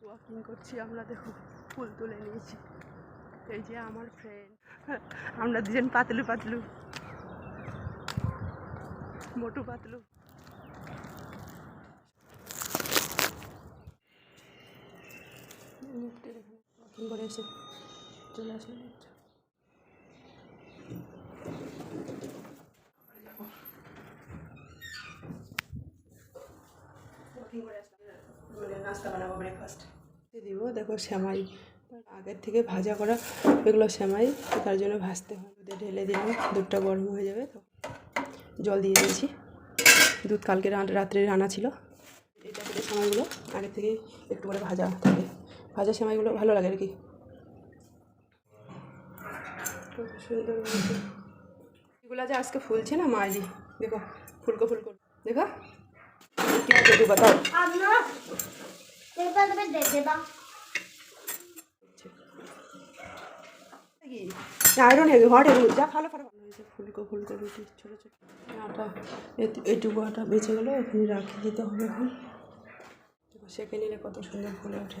Walking করছি, আমরা দেখো, ফুল তুলে নিয়েছি। এই যে আমার ফ্রেন্ড আমরা দুজন পাতলু পাতলু। মোটু পাতলু। ওয়াকিং করে এসে চলে আসলো লিফট ওয়াকিং করে আসলাম মানে নাস্তা বানাবো ব্রেকফাস্ট দিব দেখো শ্যামাই আগের থেকে ভাজা করা এগুলো শ্যামাই তার জন্য ভাজতে হয়। দুধে ঢেলে দিলাম দুধটা গরম হয়ে যাবে তো জল দিয়ে দিয়েছি। দুধ কালকে রাত্রে রান্না ছিল। এই প্যাকেটের সেমাইগুলো আগের থেকে একটু করে ভাজা থাকে। ভাজা সেমাইগুলো ভালো লাগে আর কি খুব সুন্দর এগুলো যে আজকে ফুলছে না মাঝি দেখো ফুলকো ফুলকো। দেখো। কি বাতাও যা ভালো ফুলকো রুটি, ছোটো ছোটো। আটা এটুকু আটা বেঁচে গেলো এখানে রাখি, দিতে হবে এখন। সেঁকে নিলে কত সুন্দর ফুলে ওঠে।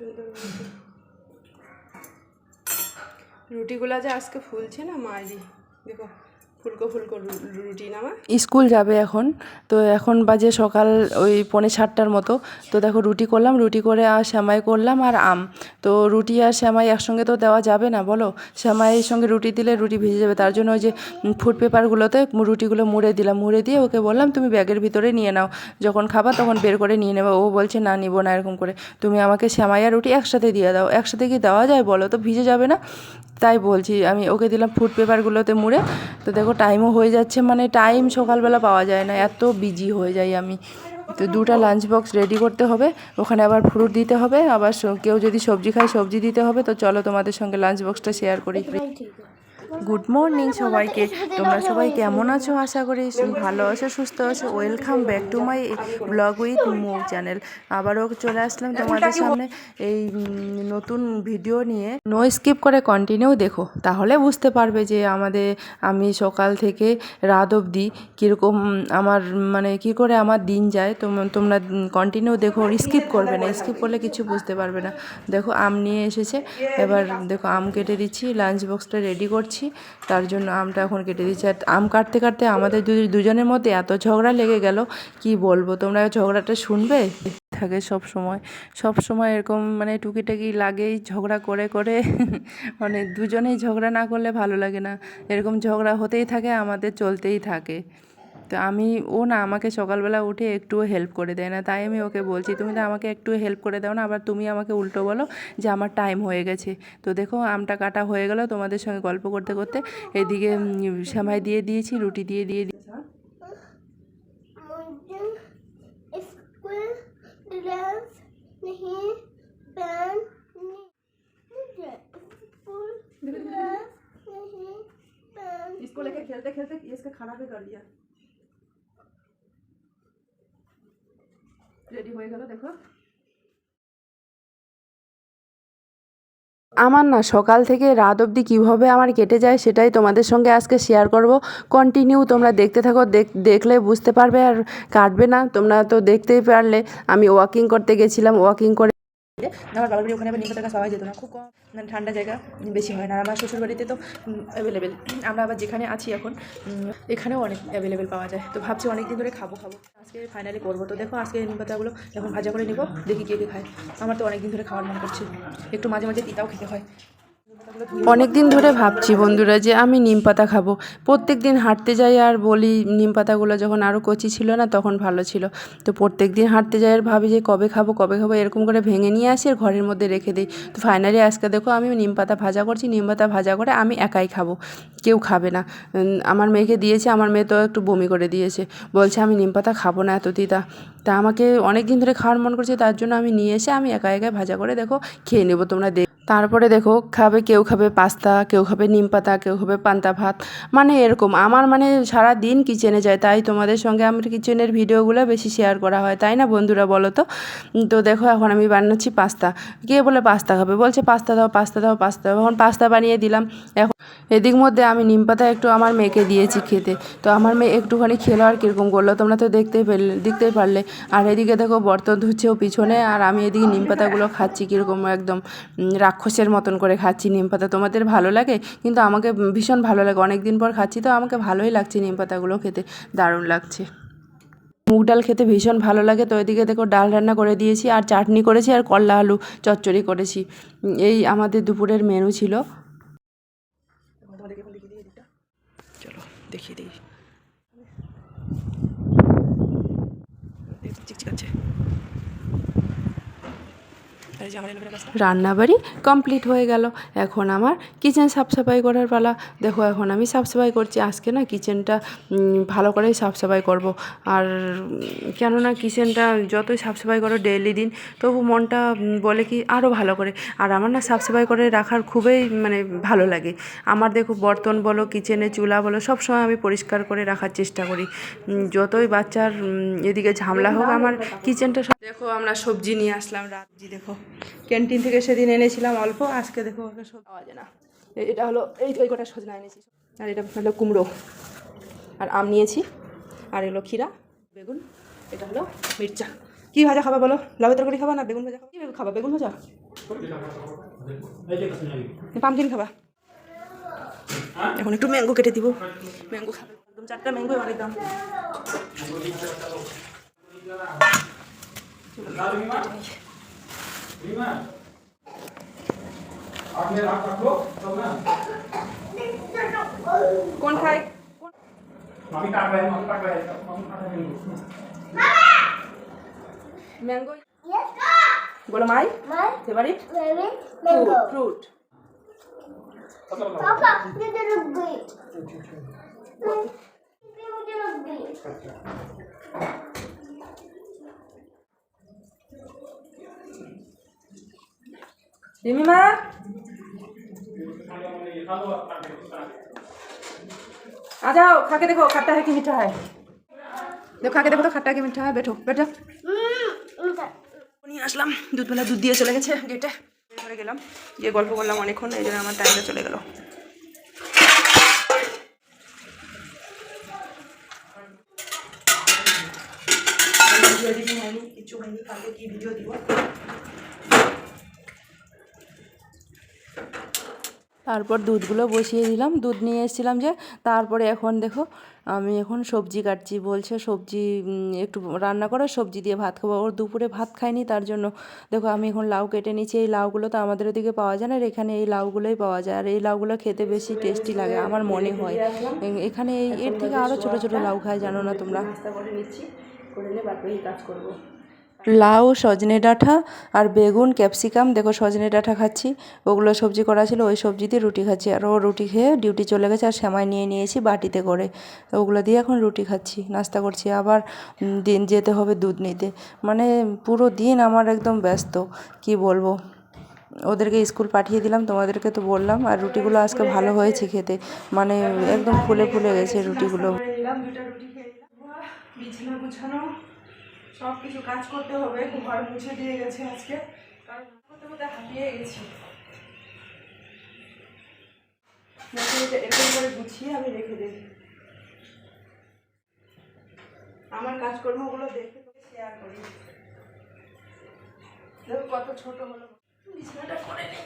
সুন্দর রুটিগুলা যে আজকে ফুলছে না মারি দেখো। স্কুল যাবে এখন। তো এখন বাজে সকাল ওই পৌনে সাতটার মতো। তো দেখো রুটি করলাম, রুটি করে আর শ্যামাই করলাম আর আম। তো রুটি আর শ্যামাই একসঙ্গে তো দেওয়া যাবে না, বলো? শ্যামাইয়ের সঙ্গে রুটি দিলে রুটি ভিজে যাবে। তার জন্য ওই যে ফুড পেপারগুলোতে রুটিগুলো মুড়ে দিলাম। মুড়ে দিয়ে ওকে বললাম, তুমি ব্যাগের ভিতরে নিয়ে নাও। যখন খাবা তখন বের করে নিয়ে নেবে। ও বলছে, না, নিব না, এরকম করে। তুমি আমাকে শ্যামাই আর রুটি একসাথে দিয়ে দাও। একসাথে কি দেওয়া যায় বলো? তো ভিজে যাবে না? তাই বলছি। আমি ওকে দিলাম ফুড পেপারগুলোতে মুড়ে। তো দেখো টাইমও হয়ে যাচ্ছে মানে টাইম সকালবেলা পাওয়া যায় না, এত বিজি হয়ে যাই আমি। তো দুটা লাঞ্চ বক্স রেডি করতে হবে, ওখানে আবার ফ্রুট দিতে হবে, আবার কেউ যদি সবজি খায় সবজি দিতে হবে, তো চলো তোমাদের সঙ্গে লাঞ্চ বক্সটা শেয়ার করি। গুড মর্নিং সবাইকে। তোমরা সবাই কেমন আছো? আশা করি ভালো আছো সুস্থ আছো। Welcome back to my blog with move channel আবারও চলে আসলাম তোমাদের সামনে এই নতুন ভিডিও নিয়ে। নো স্কিপ করে কন্টিনিউ দেখো। তাহলে বুঝতে পারবে যে আমাদের আমি সকাল থেকে রাত অবধি কীরকম আমার মানে কী করে আমার দিন যায়। তোম- তোমরা কন্টিনিউ দেখো স্কিপ করবে না। স্কিপ করলে কিছু বুঝতে পারবে না। দেখো আম নিয়ে এসেছে। এবার দেখো আম কেটে দিচ্ছি। লাঞ্চ বক্সটা রেডি করছি। তার জন্য আমটা এখন কেটে দিচ্ছি আর আম কাটতে কাটতে আমাদের দুই দুজনের মধ্যে এত ঝগড়া লেগে গেল, কি বলব? তোমরা ঝগড়াটা শুনবে? থাকে সব সময়। সব সময় এরকম মানে টুকিটাকি লাগেই ঝগড়া করে করে। মানে দুজনেই ঝগড়া না করলে ভালো লাগে না। এরকম ঝগড়া হতেই থাকে, আমাদের চলতেই থাকে। তো আমি ও না আমাকে সকালবেলা উঠে একটুও হেল্প করে দেয় না তাই আমি ওকে বলছি তুমি তো আমাকে একটু হেল্প করে দাও না আবার তুমি আমাকে উল্টো বলো যে আমার টাইম হয়ে গেছে তো দেখো আমটা কাটা হয়ে গেল তোমাদের সঙ্গে গল্প করতে করতে এদিকে উম, সেমাই দিয়ে দিয়েছি রুটি দিয়ে দিয়ে দিয়েছি मुझे स्कूल ड्रेस नहीं पहननी मुझे स्कूल ड्रेस नहीं पहन इसको लेके खेलते खेलते ये इसका खाना भी कर लिया রেডি হয়ে গেল, দেখো। আমার না সকাল থেকে রাত অবধি কীভাবে আমার কেটে যায় সেটাই তোমাদের সঙ্গে আজকে শেয়ার করব। কন্টিনিউ তোমরা দেখতে থাকো, দেখ- দেখলে বুঝতে পারবে আর কাটবে না। তোমরা তো দেখতেই পারলে, আমি ওয়াকিং করতে গেছিলাম ওয়াকিং করে আমার বাবার ওখানে আবার নিম পাতা গাছ পাওয়া যেত না, খুব কম মানে ঠান্ডা জায়গা বেশি হয় না। আর আমার শ্বশুরবাড়িতে তো অ্যাভেলেবেল আমরা আবার যেখানে আছি এখন এখানেও অনেক অ্যাভেলেবেল পাওয়া যায়। তো ভাবছি অনেক দিন ধরে খাব খাব। আজকে ফাইনালি করব। তো দেখো, আজকে নিম পাতাগুলো এখন ভাজা করে নেব, দেখি কে কে খায়। আমার তো অনেক দিন ধরে খাওয়ার মনে করছে একটু মাঝে মাঝে তিতাও খেতে হয়। অনেক দিন ধরে ভাবছি বন্ধুরা যে আমি নিম পাতা খাব। প্রত্যেক দিন হাঁটতে যাই আর বলি নিম পাতাগুলো যখন আরও কচি ছিল না তখন ভালো ছিল। তো প্রত্যেক দিন হাঁটতে যাই আর ভাবি যে কবে খাব কবে খাব এরকম করে ভেঙে নিয়ে আসি আর ঘরের মধ্যে রেখে দিই। তো ফাইনালি আজকে দেখো আমি নিম পাতা ভাজা করছি, নিম পাতা ভাজা করে আমি একাই খাব। কেউ খাবে না। আমার মেয়েকে দিয়েছে, আমার মেয়ে তো একটু বমি করে দিয়েছে। বলছে আমি নিম পাতা খাব না এত তিতা তা আমাকে অনেক দিন ধরে খাওয়ার মন করছে, তার জন্য আমি নিয়ে এসে আমি একা একাই ভাজা করে দেখো খেয়ে নেব, তোমরা দেখ তারপরে দেখো খাবে কেউ খাবে পাস্তা কেউ খাবে নিম পাতা কেউ খাবে পান্তা ভাত মানে এরকম। আমার মানে সারা দিন কিচেনে যায় তাই তোমাদের সঙ্গে আমার কিচেনের ভিডিওগুলো বেশি শেয়ার করা হয় তাই না বন্ধুরা বলো তো? তো দেখো এখন আমি বানাচ্ছি পাস্তা। কে বলে পাস্তা খাবে? বলছে পাস্তা দাও পাস্তা দাও পাস্তা এখন পাস্তা বানিয়ে দিলাম। এখন এদিক মধ্যে আমি নিম পাতা একটু আমার মেয়েকে দিয়েছি খেতে। তো আমার মেয়ে একটুখানি খেলো আর কীরকম করল তোমরা তো দেখতেই পেলে দেখতেই পারলে। আর এদিকে দেখো বর্তন ধুচ্ছেও পিছনে আর আমি এদিকে নিম পাতাগুলো খাচ্ছি কীরকম একদম উম, রাক্ষসের মতন করে খাচ্ছি নিম পাতা তোমাদের ভালো লাগে? কিন্তু আমাকে ভীষণ ভালো লাগে। অনেক দিন পর খাচ্ছি তো আমাকে ভালোই লাগছে নিম পাতাগুলো খেতে। দারুণ লাগছে। মুগ ডাল খেতে ভীষণ ভালো লাগে। তো এদিকে দেখো ডাল রান্না করে দিয়েছি, আর চাটনি করেছি, আর করলা আলু চচ্চড়ি করেছি। এই আমাদের দুপুরের মেনু ছিল। দেখিয়ে দিই। দেখো চিকচিকাচ্ছে আর এই যে আমার এলোভেরা গাছটা রান্নাবাড়ি কমপ্লিট হয়ে গেল। এখন আমার কিচেন সাফসাফাই করার পালা। দেখো, এখন আমি সাফসাফাই করছি। আজকে না কিচেনটা ভালো করেই সাফসাফাই করব। আর কেননা কিচেনটা যতই সাফসাফাই করো ডেইলি দিন, তবু মনটা বলে কি আরও ভালো করে। আর আমার না সাফসাফাই করে রাখার খুবই মানে ভালো লাগে। আমার দেখো বর্তন বলো কিচেনে চুলা বলো সব সময় আমি পরিষ্কার করে রাখার চেষ্টা করি। যতই বাচ্চার এদিকে ঝামেলা হোক, আমার কিচেনটা দেখো, আমরা সবজি নিয়ে আসলাম। রাত্রি দেখো। ক্যান্টিন থেকে সেদিন এনেছিলাম অল্প, আজকে দেখো ওকে সব পাওয়া যায় না। এটা হলো, এই ওই কটা সজনা এনেছি। আর এটা হলো কুমড়ো। আর আম নিয়েছি, আর এগুলো ক্ষীরা, বেগুন, এটা হলো মির্চা। কী ভাজা খাবা বলো? লাউ তরকারি খাবা না বেগুন ভাজা খাবা? কী খাবা? বেগুন ভাজা? পামকিন খাবা। এখন একটু ম্যাঙ্গো কেটে দিব। ম্যাঙ্গো খাবে। একদম চারটা ম্যাঙ্গো অনেক দাম রিমা আপনি রাখ রাখো তো না। কোন খাই? আমি কাটবে আমি কাটবে আমি কাটবে ম্যাঙ্গো বলো মাই? ফেভারিট ফ্রুট পাপা দিদি রুক গই দিদি রুক গই रुक गई রিমিমা आ जाओ खा के देखो खट्टा है कि मीठा है দেখো খা के देखो तो खट्टा है कि मीठा है बैठो बैठ जाओ নিয়ে আসলাম দুধবেলা দুধ দিয়ে চলে গেছে গেটে ঘরে গেলাম গিয়ে গল্প করলাম অনেকক্ষণ এই জন্য আমার টাইমটা চলে গেল কিছু হয়নি কালকে কি ভিডিও দিব তারপর দুধগুলো বসিয়ে দিলাম। দুধ নিয়ে এসেছিলাম যে, তারপরে এখন দেখো, আমি এখন সবজি কাটছি। বলছে সবজি একটু রান্না করো, সবজি দিয়ে ভাত খাব। ওর দুপুরে ভাত খায়নি তার জন্য দেখো আমি এখন লাউ কেটে নিচ্ছি। এই লাউগুলো তো আমাদের ওদিকে পাওয়া যায় না, আর এখানে এই লাউগুলোই পাওয়া যায়। আর এই লাউগুলো খেতে বেশি টেস্টি লাগে, আমার মনে হয়। এখানে এর থেকে আরও ছোটো ছোটো লাউ খায়, জানো না তোমরা? নিচ্ছি। করে নিয়ে বাকি কাজ করব। লাউ, সজনে ডাঁটা আর বেগুন, ক্যাপসিকাম। দেখো, সজনে ডাঁটা খাচ্ছি। ওগুলো সবজি করা ছিল, ওই সবজি দিয়ে রুটি খাচ্ছি। আর ও রুটি খেয়ে ডিউটি চলে গেছে আর সেমাই নিয়ে নিয়েছি বাটিতে করে। ওগুলো দিয়ে এখন রুটি খাচ্ছি, নাস্তা করছি। আবার দিন যেতে হবে দুধ নিতে। মানে পুরো দিন আমার একদম ব্যস্ত, কি বলব? ওদেরকে স্কুল পাঠিয়ে দিলাম, তোমাদেরকে তো বললাম। আর রুটিগুলো আজকে ভালো হয়েছে খেতে। মানে একদম ফুলে ফুলে গেছে রুটিগুলো। বিছানা গুছানো সব কিছু কাজ করতে হবে ঘর মুছে দিয়ে গেছে আজকে। কারণ করতে করতে হাঁপিয়ে গেছি। এরকম করে গুছিয়ে আমি রেখে দিই। আমার কাজকর্মগুলো দেখে শেয়ার করি। কত ছোট হলো। বিছানাটা করে নেই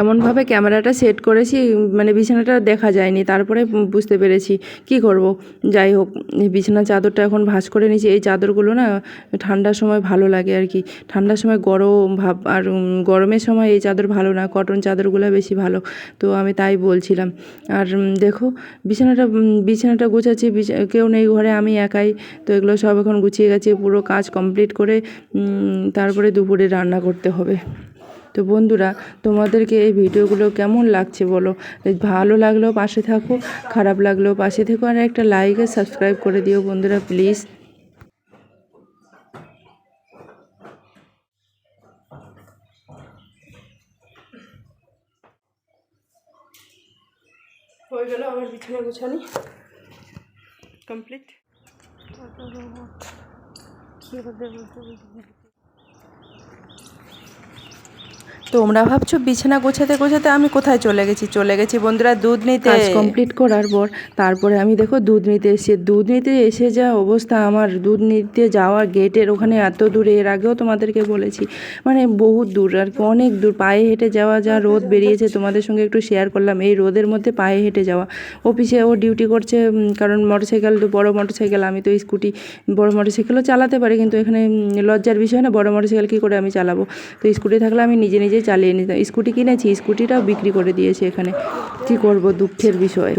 এমনভাবে ক্যামেরাটা সেট করেছি মানে বিছানাটা দেখা যায়নি, তারপরে বুঝতে পেরেছি কি করব। যাই হোক, এই বিছানার চাদরটা এখন ভাঁজ করে নিয়েছি, এই চাদরগুলো না ঠান্ডার সময় ভালো লাগে আর কি। ঠান্ডার সময় গরম ভাব, আর গরমের সময় এই চাদর ভালো না, কটন চাদরগুলো বেশি ভালো। তো আমি তাই বলছিলাম। আর দেখো, বিছানাটা বিছানাটা গোছাচ্ছি কেউ নেই ঘরে, আমি একাই। তো এগুলো সব এখন গুছিয়ে গেছে, পুরো কাজ কমপ্লিট করে তারপরে দুপুরে রান্না করতে হবে। তো বন্ধুরা তোমাদেরকে এই ভিডিওগুলো কেমন লাগছে বলো? ভালো লাগলেও পাশে থাকো খারাপ লাগলেও পাশে থেকো আর একটা লাইক আর সাবস্ক্রাইব করে দিও বন্ধুরা প্লিজ হয়ে গেল আমার বিছানা গুছানি। কমপ্লিট তোমরা ভাবছ বিছানা গোছাতে গোছাতে আমি কোথায় চলে গেছি? চলে গেছি বন্ধুরা দুধ নিতে। কাজ কমপ্লিট করার পর তারপরে আমি দেখো দুধ নিতে এসে দুধ নিতে এসে যা অবস্থা আমার। দুধ নিতে যাওয়া গেটের ওখানে এত দূরে, এর আগেও তোমাদেরকে বলেছি। মানে বহুত দূর, আর অনেক দূর। পায়ে হেঁটে যাওয়া যা রোদ বেরিয়েছে, তোমাদের সঙ্গে একটু শেয়ার করলাম। এই রোদের মধ্যে পায়ে হেঁটে যাওয়া। অফিসে ও ডিউটি করছে কারণ মোটরসাইকেল তো বড় মোটরসাইকেল আমি তো স্কুটি বড় মোটরসাইকেলও চালাতে পারি, কিন্তু এখানে লজ্জার বিষয় না, বড় মোটরসাইকেল কী করে আমি চালাবো? তো স্কুটি থাকলে আমি নিজে নিজে চালিয়ে নিতাম স্কুটি কিনেছি, স্কুটিটাও বিক্রি করে দিয়েছে এখানে। কি করব, দুঃখের বিষয়।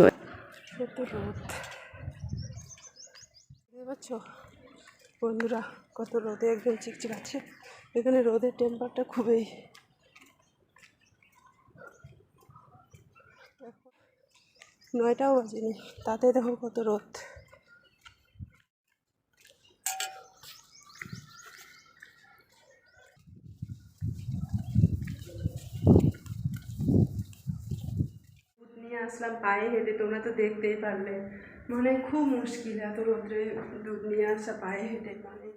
বন্ধুরা, কত রোদে একদম চিকচিকাচ্ছে এখানে রোদের টেম্পারটা খুবই নয়টাও বাজেনি, তাতে দেখো কত রোদ। নিয়ে আসলাম, পায়ে হেঁটে, তোমরা তো দেখতেই পারলে। মানে খুব মুশকিল এত রোদ্রে দুধ নিয়ে আসা, পায়ে হেঁটে। মানে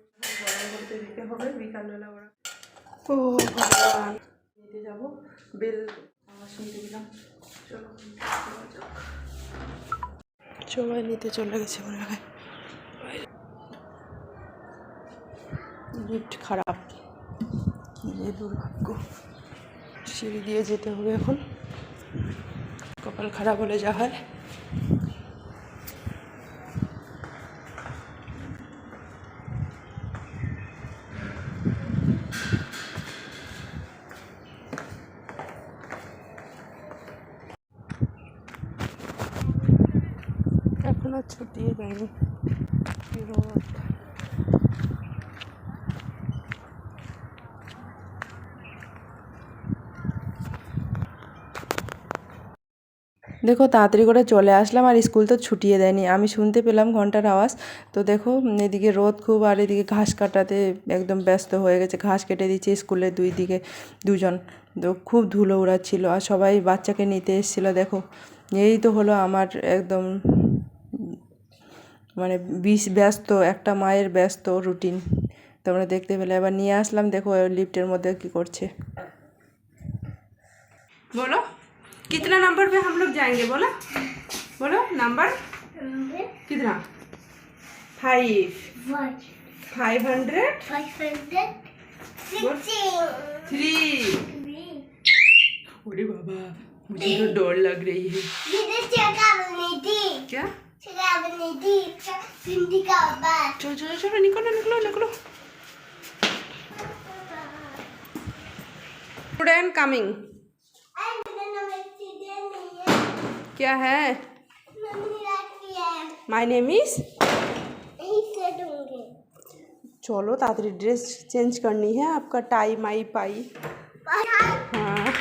গরম করতে দিতে হবে, বিকালবেলা ওরা ও ভগবান। নিতে যাব, বেল শুনতে দিলাম। চলো সবাই নিতে চলে গেছে মনে হয়। লিফট খারাপ। কি দুর্ভাগ্য। সিঁড়ি দিয়ে যেতে হবে এখন। কপাল খারাপ হলে যা হয় এখন আর ছুটিয়ে দেয়নি কি রোদ দেখো, তাড়াতাড়ি করে চলে আসলাম আর স্কুল তো ছুটিয়ে দেয়নি। আমি শুনতে পেলাম ঘণ্টার আওয়াজ। তো দেখো, এদিকে রোদ খুব আর এদিকে ঘাস কাটাতে একদম ব্যস্ত হয়ে গেছে। ঘাস কেটে দিচ্ছে স্কুলের দুই দিকে দুজন। তো খুব ধুলো উড়াচ্ছিল আর সবাই বাচ্চাকে নিতে এসেছিল, দেখো। এই তো হলো আমার একদম মানে বিষ ব্যস্ত, একটা মায়ের ব্যস্ত রুটিন। তোমরা দেখতে পেলে। এবার নিয়ে আসলাম, দেখো লিফটের মধ্যে কি করছে। बोलो कितना नंबर पे हम लोग जाएंगे बोला बोलो नंबर कितना फाइव फाइव हंड्रेड थ्री अरे बाबा मुझे तो डर लग रही है क्या चलो चलो चलो निकलो निकलो निकलो स्टूडेंट कमिंग क्या है? माय नेम इज़ चलो तातरी ड्रेस चेंज करनी है आपका टाई माई पाई हाँ।